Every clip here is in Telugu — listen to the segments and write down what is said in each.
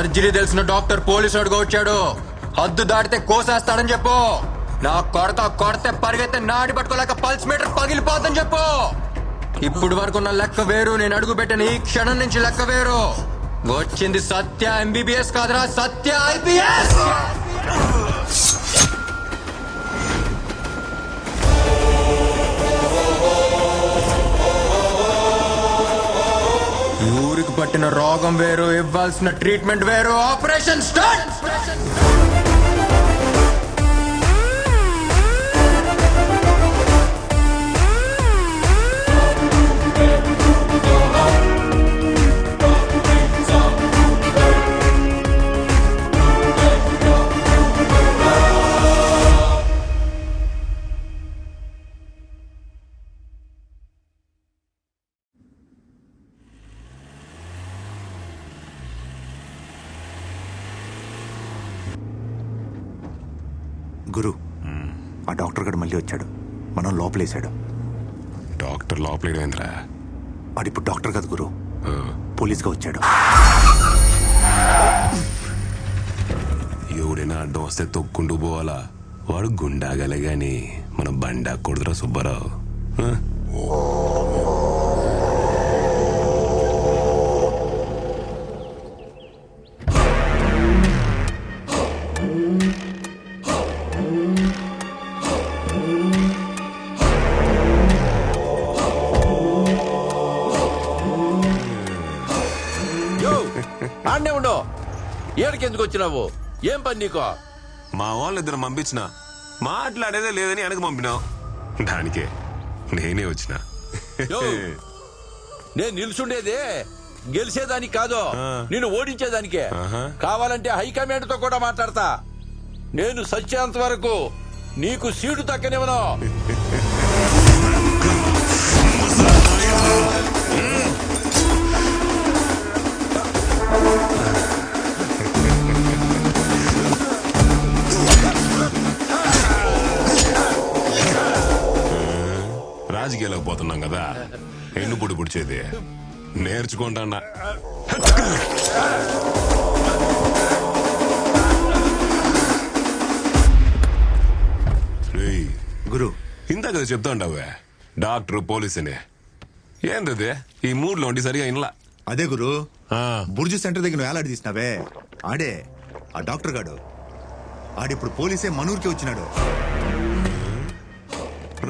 సర్జరీ తెలిసిన డాక్టర్ పోలీసు వాడుగా వచ్చాడు. హద్దు దాటితే కోసేస్తాడని చెప్పు. నా కొడత కొడితే పరిగెత్తే నాడి పట్టుకోలేక పల్స్ మీటర్ పగిలిపోతుందని చెప్పు. ఇప్పుడు వరకు నా లెక్క వేరు నేను అడుగు పెట్టిన ఈ క్షణం నుంచి లెక్క వేరు. వచ్చింది సత్య ఎంబీబీఎస్ కాదురా సత్య ఐబీఎస్ పట్టిన రోగం వేరు ఇవ్వాల్సిన ట్రీట్మెంట్ వేరు. ఆపరేషన్ స్టార్ట్ గురు ఆ డాక్టర్ గడు మళ్ళీ వచ్చాడు. మనం లోపలేశాడు. డాక్టర్ లోపలేడేంద్రా? వాడిప్పుడు డాక్టర్ కాదు గురు. పోలీస్గా వచ్చాడు. ఎవడైనా అడ్డం వస్తే తొక్కుంటూ పోవాలా? వాడు గుండాగలే గాని మన బండా కొడుతురా సుబ్బారావు. ఏడికి ఎందుకు వచ్చినావు? ఏం పని నీకో? మా వాళ్ళు ఇద్దరు పంపించిన. మాట్లాడేదే లేదని వెనక పంపినావు. దానికే నేనే వచ్చిన. యో నేను నిల్చుండేదే. గెలిచేదానికి కాదు. ఆ. నిన్ను ఓడించేదానికే. ఆహా. కావాలంటే హైకమాండ్తో కూడా మాట్లాడతా. నేను సత్యాంత వరకు నీకు సీటు తక్కనివ్వను. ఎన్ను పొడి పుడిచేది నేర్చుకుంటా రేయ్ గురు. ఇందాక కదా చెప్తా ఉంటావే? డాక్టర్ పోలీస్ అని ఏంటది ఈ మూడ్లో ఉండి సరిగా ఇన్లా. అదే గురు. ఆ, బుర్జు సెంటర్ దగ్గర నువ్వు ఏలాడి తీసినావే? ఆడే ఆ డాక్టర్ గాడు. ఆడిప్పుడు పోలీసే మనూరికి వచ్చినాడు.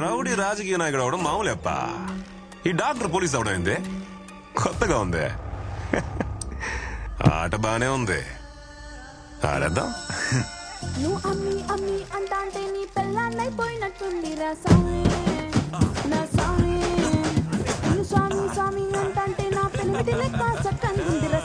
రౌడీ రాజకీయ నాయకుడు అవడం మామూలేప్ప? ఈ డాక్టర్ పోలీస్ అవడం ఏంది? కొత్తగా ఉంది. ఆట బానే ఉంది. ఆడేద్దాం. నువ్వు అమ్మి అమ్మి అంటాంటే నీ పెళ్ళాన్నైపోయినట్టుంది రా స్వామి నా స్వామి నువ్వు స్వామి స్వామి అంటాంటే నా పెళ్ళి లెక్క చక్కంది రా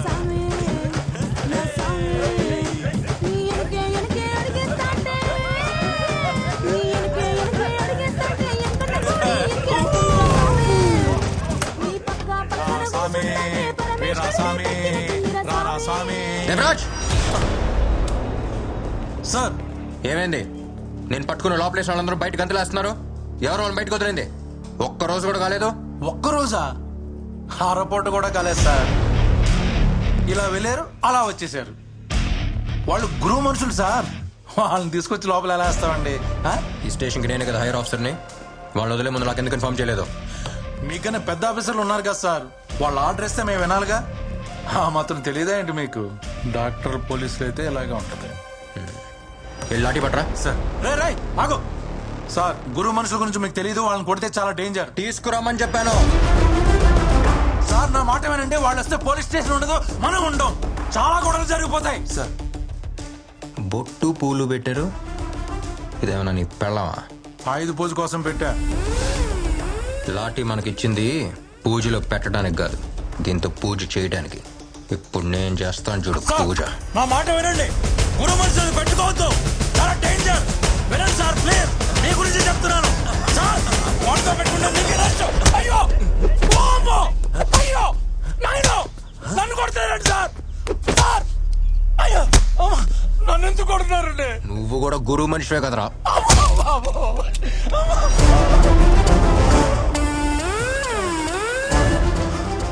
దేవరాజ్ సార్! ఏమైంది? నేను పట్టుకున్న లోపలేసిన వాళ్ళందరూ బయటకు అంతలేస్తున్నారు ఎవరు వాళ్ళని బయటకు వదిలింది? ఒక్క రోజు కూడా కాలేదు? ఒక్కరోజా? అరపూట కూడా కాలేదు సార్. ఇలా వెళ్ళారు అలా వచ్చేసారు వాళ్ళు గురువు మనుషులు సార్. వాళ్ళని తీసుకొచ్చి లోపల ఎలా వేస్తామండి? ఈ స్టేషన్కి నేనే కదా హైర్ ఆఫీసర్ని. వాళ్ళు వదిలే ముందు నాకు ఎందుకు ఇన్ఫార్మ్ చేయలేదు. మీకన్నా పెద్ద ఆఫీసర్లు ఉన్నారు కదా సార్. వాళ్ళు ఆర్డర్ ఇస్తే మేము వినాలిగా? ఆ మాత్రం తెలియదా ఏంటి మీకు? డాక్టర్ పోలీసులు అయితే ఇలాగే ఉంటది. లాఠీ పట్రా సార్. రే రే ఆగు. సార్ గురువు మనుషుల గురించి మీకు తెలియదు వాళ్ళని కొడితే చాలా డేంజర్. తీసుకురమ్మని చెప్పాను. సార్ నా మాట ఏమనంటే వాళ్ళు వస్తే పోలీస్ స్టేషన్ ఉండదు మనం ఉండం. చాలా గొడవలు జరిగిపోతాయి. సార్ బొట్టు పూలు పెట్టారు. ఇదేమన్నా నీ పెళ్ళమా? ఆయుధ పూజ కోసం పెట్టా. లాఠీ మనకిచ్చింది పూజలో పెట్టడానికి కాదు దీంతో పూజ చేయడానికి. ఇప్పుడు నేను చేస్తాను చూడు పూజ. నా మాట వినండి. గురు మనుషులు పెట్టుకోవద్దు. చాలా డేంజర్ వినండి సార్ ప్లీజ్ మీ గురించి చెప్తున్నాను. సార్ వాటితో పెట్టుకుంటే మీకే నష్టం. అయ్యో! వామ్మో! అయ్యో! నాయనో! నన్ను కొడుతున్నారండి సార్. సార్! అయ్యో! అమ్మ! నన్ను ఎందుకు కొడుతున్నారండి? నువ్వు కూడా గురువు మనిషివే కదరా.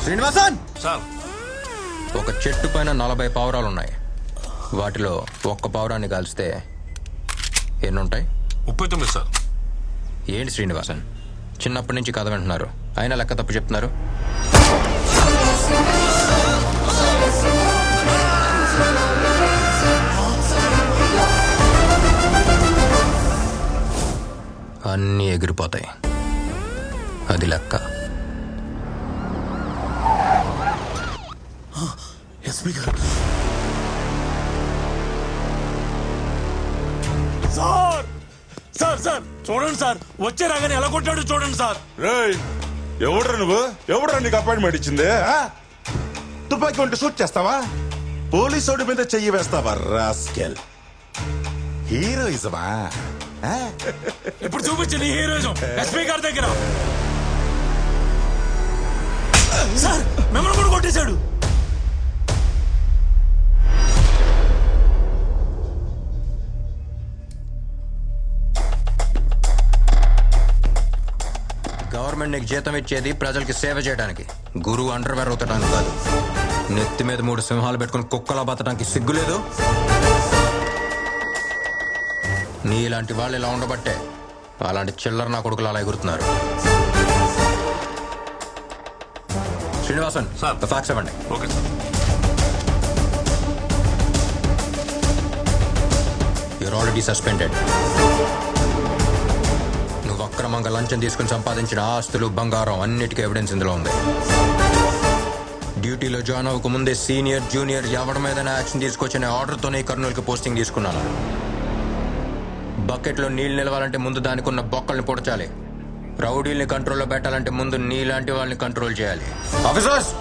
శ్రీనివాసన్! సార్. ఒక చెట్టు పైన నలభై పావురాలు ఉన్నాయి వాటిలో ఒక్క పావురాన్ని కాల్స్తే ఎన్ని ఉంటాయి ముప్పై తొమ్మిది సార్. ఏంటి శ్రీనివాసన్? చిన్నప్పటి నుంచి కథ వింటున్నారు. అయినా లెక్క తప్పు చెప్తున్నారు. అన్నీ ఎగిరిపోతాయి. అది లెక్క. ఎస్పీ గారు సార్! Sir sir! చూడండి సార్ వచ్చే రాగానే ఎలా కొట్టాడు చూడండి సార్. రేయ్ ఎవడ్రా నువ్వు? ఎవడ్రా నీకు అపాయింట్మెంట్ ఇచ్చింది? ఆ? తుపాకీ ఉంటే షూట్ చేస్తావా? పోలీసోడి మీద చెయ్యి వేస్తావా రాస్కెల్ హీరోయిజమా ఆ? ఇప్పుడు చూపించింది హీరోయిజం ఎస్పీ గారి దగ్గర. సార్ మిమ్మల్ని కూడా కొట్టేశాడు. గవర్నమెంట్ నీకు జీతం ఇచ్చేది ప్రజలకి సేవ చేయడానికి. గురువు అండర్వేర్ ఉతడానికి కాదు. నెత్తి మీద మూడు సింహాలు పెట్టుకుని కుక్కలా బతడానికి సిగ్గులేదు నీలాంటి వాళ్ళు ఇలా ఉండబట్టే అలాంటి చిల్లర నా కొడుకులు అలా ఎగురుతున్నారు. శ్రీనివాసన్ సార్. ఫ్యాక్స్ ఇవ్వండి. Okay sir. ఆల్రెడీ సస్పెండెడ్ నువ్వు అక్రమంగా లంచం తీసుకుని సంపాదించిన ఆస్తులు బంగారం అన్నిటికీ ఎవిడెన్స్ ఇందులో ఉంది. డ్యూటీలో జాయిన్ అవ్వక ముందే సీనియర్ జూనియర్ ఎవరి మీద యాక్షన్ తీసుకొచ్చిన ఆర్డర్తోనే కర్నూలుకి పోస్టింగ్ తీసుకున్నాను. బకెట్లో నీళ్ళు నిలవాలంటే ముందు దానికి ఉన్న బొక్కల్ని పొడచాలి. రౌడీల్ని కంట్రోల్లో పెట్టాలంటే ముందు నీలాంటి వాళ్ళని కంట్రోల్ చేయాలి. ఆఫీసర్స్!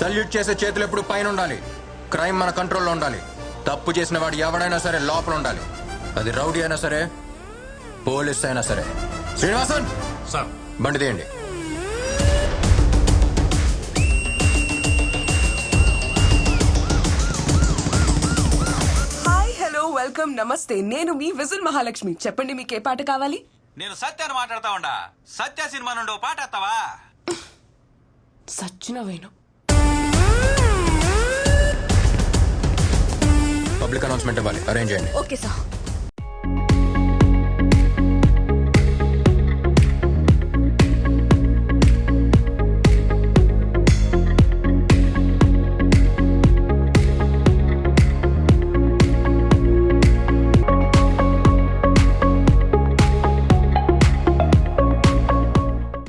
సల్యూట్ చేసే చేతులు ఎప్పుడు పైన ఉండాలి. క్రైమ్ మన కంట్రోల్లో ఉండాలి. తప్పు చేసిన వాడు ఎవడైనా సరే లోపల ఉండాలి. అది రౌడీ అయినా సరే పోలీస్ అయినా సరే. శ్రీనివాసన్! సార్. బండి తీయండి. హాయ్ హలో వెల్కమ్ నమస్తే. నేను మీ విజిల్ మహాలక్ష్మి. చెప్పండి మీకు ఏ పాట కావాలి? నేను సత్యాన్ని మాట్లాడతా ఉండా? సత్య సినిమా నుండి ఓ పాట ఎత్తావా సచ్చిన వేణు పబ్లిక్ అనౌన్స్మెంట్ ఇవ్వాలి. అరేంజ్ చేయండి. Okay sir.